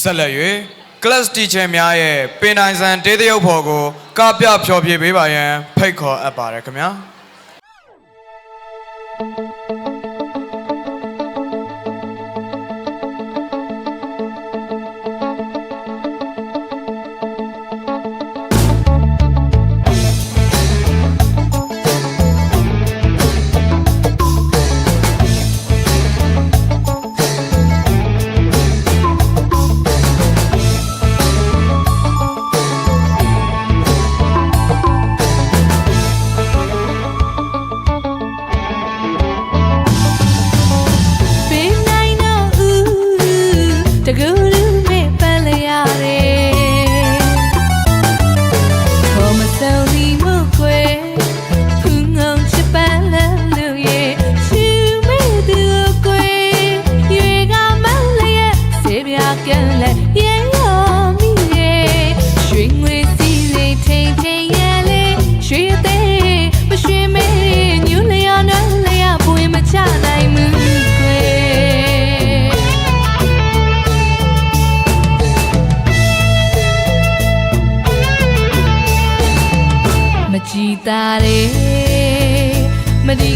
ဆက်လက်၍ class teacher များရဲ့ပင်တိုင်းဆန်တေးသရုပ်ဖော်ကိုကပြဖျော်ဖြေပေးပါရန်ဖိတ်ခေါ်အပ်ပါတယ်ခင်ဗျာ။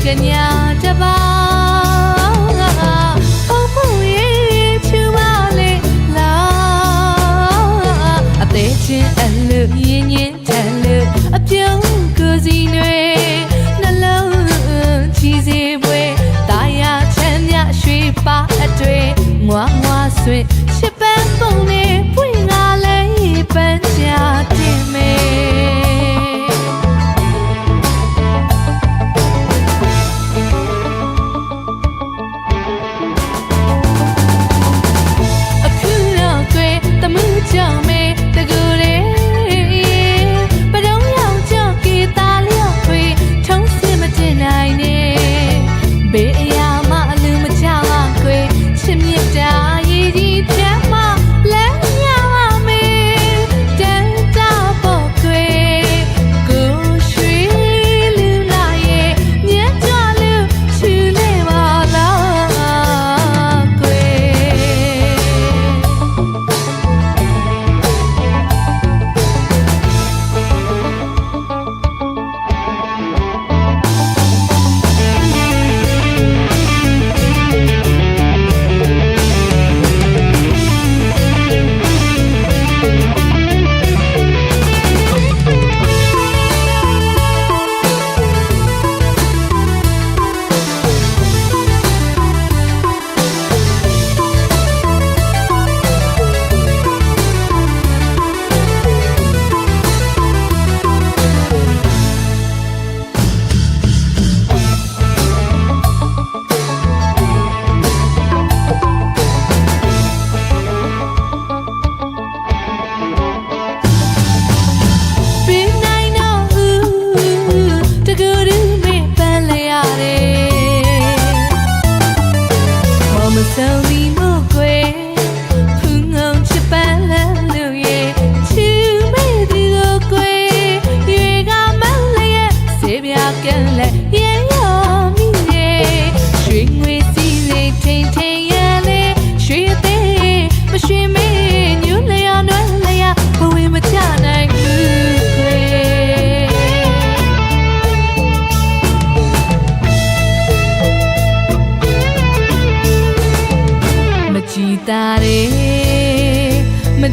ကညာတပါငါပေါ့ဖို့ရေးဖြူမလေးလာအသေးချင်းအလူရင်းရင်ထလူအပြုံး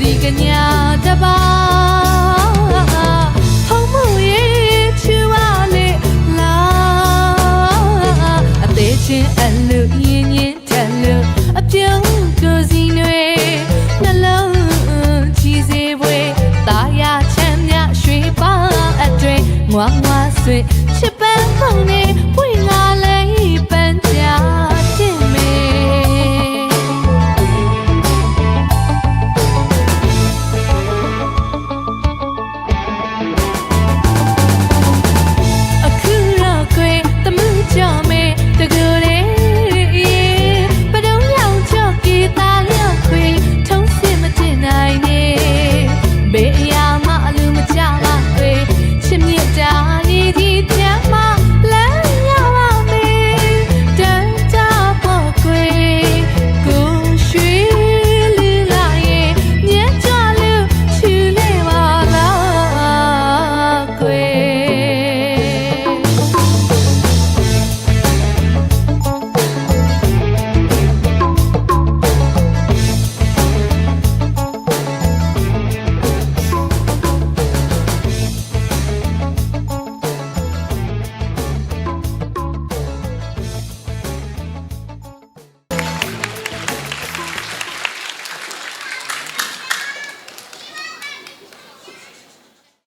ဒီကညာတပါဟောင်းမရေချူဝနေလာအသေးချင်းအလူရင်းရင်းထလူအပြုံးကိုစီနွေနှလုံးချီစေပွေတာယာချမ်းမြရွှေပါအတွင်ငွားငွားဆွေချစ်ပန်းခုံနေ